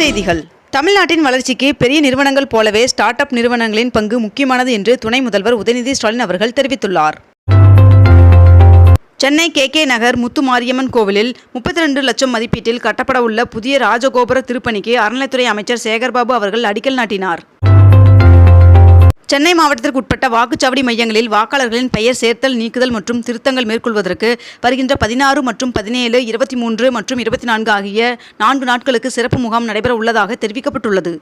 செய்திகள். தமிழ்நாட்டின் வளர்ச்சிக்கு பெரிய நிறுவனங்கள் போலவே ஸ்டார்ட் அப் நிறுவனங்களின் பங்கு முக்கியமானது என்று துணை முதல்வர் உதயநிதி ஸ்டாலின் அவர்கள் தெரிவித்துள்ளார். சென்னை கே கே நகர் முத்துமாரியம்மன் கோவிலில் முப்பத்தி ரெண்டு லட்சம் மதிப்பீட்டில் கட்டப்பட உள்ள புதிய ராஜகோபுர திருப்பணிக்கு அறநிலைத்துறை அமைச்சர் சேகர்பாபு அவர்கள் அடிக்கல் நாட்டினார். சென்னை மாவட்டத்திற்கு உட்பட்ட வாக்குச்சாவடி மையங்களில் வாக்காளர்களின் பெயர் சேர்த்தல் நீக்குதல் மற்றும் திருத்தங்கள் மேற்கொள்வதற்கு வருகின்ற பதினாறு மற்றும் பதினேழு இருபத்தி மூன்று மற்றும் இருபத்தி நான்கு ஆகிய நான்கு நாட்களுக்கு சிறப்பு முகாம் நடைபெற உள்ளதாக தெரிவிக்கப்பட்டுள்ளது.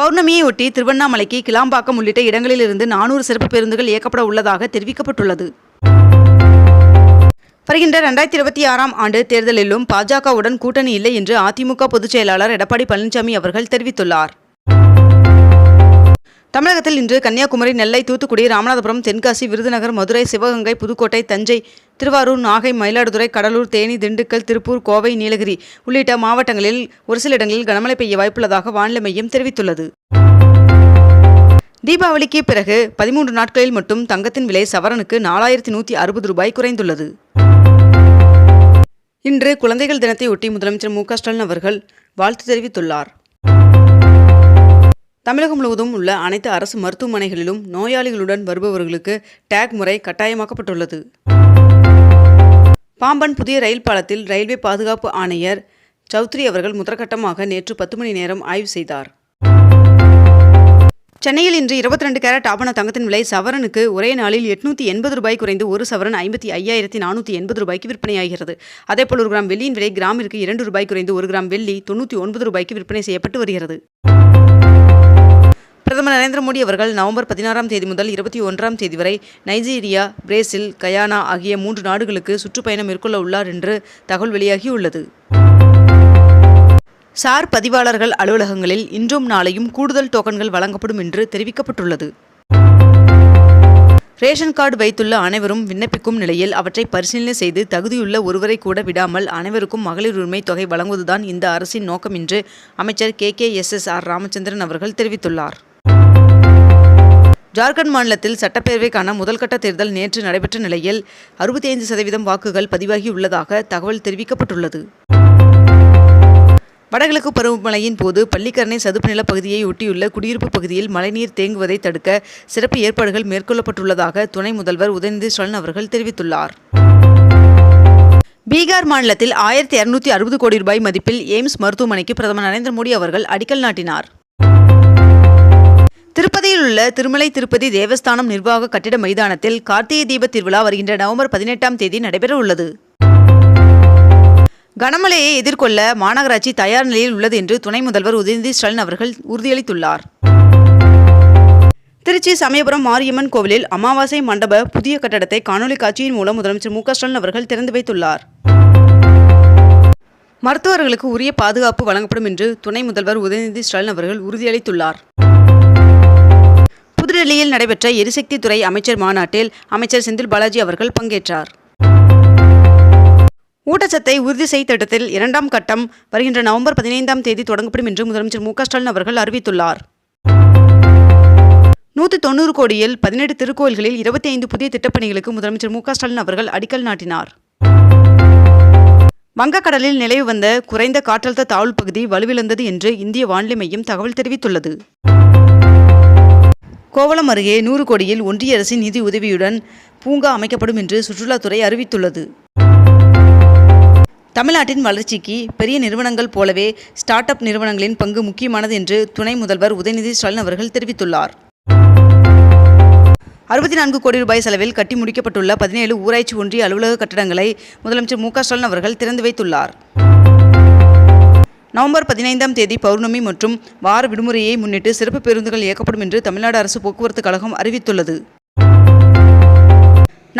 பௌர்ணமியையொட்டி திருவண்ணாமலைக்கு கிளாம்பாக்கம் உள்ளிட்ட இடங்களிலிருந்து நானூறு சிறப்பு பேருந்துகள் இயக்கப்பட உள்ளதாக தெரிவிக்கப்பட்டுள்ளது. வருகின்ற ரெண்டாயிரத்தி இருபத்தி ஆறாம் ஆண்டு தேர்தலிலும் பாஜகவுடன் கூட்டணி இல்லை என்று அதிமுக பொதுச் செயலாளர் எடப்பாடி பழனிசாமி அவர்கள் தெரிவித்துள்ளார். தமிழகத்தில் இன்று கன்னியாகுமரி நெல்லை தூத்துக்குடி ராமநாதபுரம் தென்காசி விருதுநகர் மதுரை சிவகங்கை புதுக்கோட்டை தஞ்சை திருவாரூர் நாகை மயிலாடுதுறை கடலூர் தேனி திண்டுக்கல் திருப்பூர் கோவை நீலகிரி உள்ளிட்ட மாவட்டங்களில் ஒரு சில இடங்களில் கனமழை பெய்ய வாய்ப்புள்ளதாக வானிலை மையம் தெரிவித்துள்ளது. தீபாவளிக்கு பிறகு பதிமூன்று நாட்களில் மட்டும் தங்கத்தின் விலை சவரனுக்கு நாலாயிரத்தி நூற்றி அறுபது ரூபாய் குறைந்துள்ளது. இன்று குழந்தைகள் தினத்தையொட்டி முதலமைச்சர் மு க ஸ்டாலின் அவர்கள் வாழ்த்து தெரிவித்துள்ளார். தமிழகம் முழுவதும் உள்ள அனைத்து அரசு மருத்துவமனைகளிலும் நோயாளிகளுடன் வருபவர்களுக்கு டேக் முறை கட்டாயமாக்கப்பட்டுள்ளது. பாம்பன் புதிய ரயில் பாலத்தில் ரயில்வே பாதுகாப்பு ஆணையர் சௌத்ரி அவர்கள் முதற்கட்டமாக நேற்று பத்து மணி நேரம் ஆய்வு செய்தார். சென்னையில் இன்று இருபத்தி ரெண்டு கேரட் ஆபண தங்கத்தின் விலை சவரனுக்கு ஒரே நாளில் எட்நூத்தி எண்பது ரூபாய் குறைந்து ஒரு சவரன் ஐம்பத்தி ஐயாயிரத்தி நானூற்றி எண்பது ரூபாய்க்கு விற்பனையாகிறது. அதேபோல் ஒரு கிராம் வெள்ளியின் விலை கிராமிற்கு இரண்டு ரூபாய் குறைந்து ஒரு கிராம் வெள்ளி தொண்ணூற்றி ஒன்பது ரூபாய்க்கு விற்பனை செய்யப்பட்டு வருகிறது. நரேந்திர மோடி அவர்கள் நவம்பர் பதினாறாம் தேதி முதல் இருபத்தி ஒன்றாம் தேதி வரை நைஜீரியா பிரேசில் கயானா ஆகிய மூன்று நாடுகளுக்கு சுற்றுப்பயணம் மேற்கொள்ள உள்ளார் என்று தகவல் வெளியாகியுள்ளது. சார் பதிவாளர்கள் அலுவலகங்களில் இன்றும் நாளையும் கூடுதல் டோக்கன்கள் வழங்கப்படும் என்று தெரிவிக்கப்பட்டுள்ளது. ரேஷன் கார்டு வைத்துள்ள அனைவரும் விண்ணப்பிக்கும் நிலையில் அவற்றை பரிசீலனை செய்து தகுதியுள்ள ஒருவரை கூட விடாமல் அனைவருக்கும் மகளிர் உரிமை தொகை வழங்குவதுதான் இந்த அரசின் நோக்கம் என்று அமைச்சர் K K S S R Ramachandran அவர்கள் தெரிவித்துள்ளார். ஜார்க்கண்ட் மாநிலத்தில் சட்டப்பேரவைக்கான முதல்கட்ட தேர்தல் நேற்று நடைபெற்ற நிலையில் அறுபத்தி ஐந்து சதவீதம் வாக்குகள் பதிவாகியுள்ளதாக தகவல் தெரிவிக்கப்பட்டுள்ளது. வடகிழக்கு பருவமழையின் போது பள்ளிக்கரணை சதுப்பு நில பகுதியை ஒட்டியுள்ள குடியிருப்பு பகுதியில் மழைநீர் தேங்குவதை தடுக்க சிறப்பு ஏற்பாடுகள் மேற்கொள்ளப்பட்டுள்ளதாக துணை முதல்வர் உதயநிதி ஸ்டாலின் அவர்கள் தெரிவித்துள்ளார். பீகார் மாநிலத்தில் ஆயிரத்தி இரநூத்தி அறுபது கோடி ரூபாய் மதிப்பில் எய்ம்ஸ் மருத்துவமனைக்கு பிரதமர் நரேந்திர மோடி அவர்கள் அடிக்கல் நாட்டினார். திருப்பதியில் உள்ள திருமலை திருப்பதி தேவஸ்தானம் நிர்வாக கட்டிட மைதானத்தில் கார்த்திகை தீப திருவிழா வருகின்ற நவம்பர் பதினெட்டாம் தேதி நடைபெற உள்ளது கனமழையை எதிர்கொள்ள மாநகராட்சி தயார் நிலையில் உள்ளது என்று துணை முதல்வர் உதயநிதி ஸ்டாலின் அவர்கள் உறுதியளித்துள்ளார். திருச்சி சமயபுரம் மாரியம்மன் கோவிலில் அமாவாசை மண்டப புதிய கட்டடத்தை காணொலி காட்சியின் மூலம் முதலமைச்சர் மு ஸ்டாலின் அவர்கள் திறந்து வைத்துள்ளார். மருத்துவர்களுக்கு உரிய பாதுகாப்பு வழங்கப்படும் என்று துணை முதல்வர் உதயநிதி ஸ்டாலின் அவர்கள் உறுதியளித்துள்ளார். புதுடெல்லியில் நடைபெற்ற எரிசக்தி துறை அமைச்சர் மாநாட்டில் அமைச்சர் செந்தில் பாலாஜி அவர்கள் பங்கேற்றார். ஊட்டச்சத்தை உறுதி செய் திட்டத்தில் இரண்டாம் கட்டம் வருகின்ற நவம்பர் பதினைந்தாம் தேதி தொடங்கப்படும் என்று முதலமைச்சர் மு ஸ்டாலின் அவர்கள் அறிவித்துள்ளார். நூற்றி தொண்ணூறு கோடியில் பதினெட்டு திருக்கோயில்களில் இருபத்தி ஐந்து புதிய திட்டப்பணிகளுக்கு முதலமைச்சர் மு ஸ்டாலின் அவர்கள் அடிக்கல் நாட்டினார். வங்கக்கடலில் நிலவு வந்த குறைந்த காற்றழுத்த தாழ்வு பகுதி வலுவிழந்தது என்று இந்திய வானிலை மையம் தகவல் தெரிவித்துள்ளது. கோவளம் அருகே நூறு கோடியில் ஒன்றிய அரசின் நிதி உதவியுடன் பூங்கா அமைக்கப்படும் என்று சுற்றுலாத்துறை அறிவித்துள்ளது. தமிழ்நாட்டின் வளர்ச்சிக்கு பெரிய நிறுவனங்கள் போலவே ஸ்டார்ட் அப் நிறுவனங்களின் பங்கு முக்கியமானது என்று துணை முதல்வர் உதயநிதி ஸ்டாலின் அவர்கள் தெரிவித்துள்ளார். அறுபத்தி நான்கு கோடி ரூபாய் செலவில் கட்டி முடிக்கப்பட்டுள்ள பதினேழு ஊராட்சி ஒன்றிய அலுவலக கட்டடங்களை முதலமைச்சர் மு க ஸ்டாலின் அவர்கள் திறந்து வைத்துள்ளார். நவம்பர் பதினைந்தாம் தேதி பௌர்ணமி மற்றும் வார விடுமுறையை முன்னிட்டு சிறப்பு பேருந்துகள் இயக்கப்படும் என்று தமிழ்நாடு அரசு போக்குவரத்து கழகம் அறிவித்துள்ளது.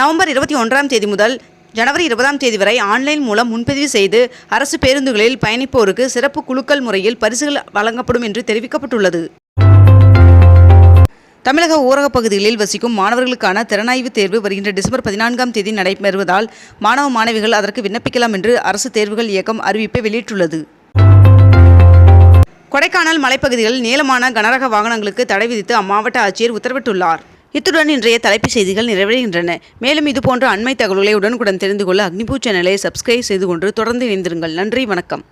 நவம்பர் இருபத்தி ஒன்றாம் தேதி முதல் ஜனவரி இருபதாம் தேதி வரை ஆன்லைன் மூலம் முன்பதிவு செய்து அரசு பேருந்துகளில் பயணிப்போருக்கு சிறப்பு குழுக்கள் முறையில் பரிசுகள் வழங்கப்படும் என்று தெரிவிக்கப்பட்டுள்ளது. தமிழக ஊரகப் பகுதிகளில் வசிக்கும் மாணவர்களுக்கான திறனாய்வு தேர்வு வருகின்ற டிசம்பர் பதினான்காம் தேதி நடைபெறுவதால் மாணவ மாணவிகள் அதற்கு விண்ணப்பிக்கலாம் என்று அரசு தேர்வுகள் இயக்கம் அறிவிப்பை வெளியிட்டுள்ளது. கொடைக்கானல் மலைப்பகுதிகளில் நீளமான கனரக வாகனங்களுக்கு தடை விதித்து அம்மாவட்ட ஆட்சியர் உத்தரவிட்டுள்ளார். இத்துடன் இன்றைய தலைப்புச் செய்திகள் நிறைவடைகின்றன. மேலும் இதுபோன்ற அண்மை தகவல்களை உடனுக்குடன் தெரிந்து கொள்ள அக்னிபூ சேனலை சப்ஸ்கிரைப் செய்து கொண்டு தொடர்ந்து இணைந்திருங்கள். நன்றி வணக்கம்.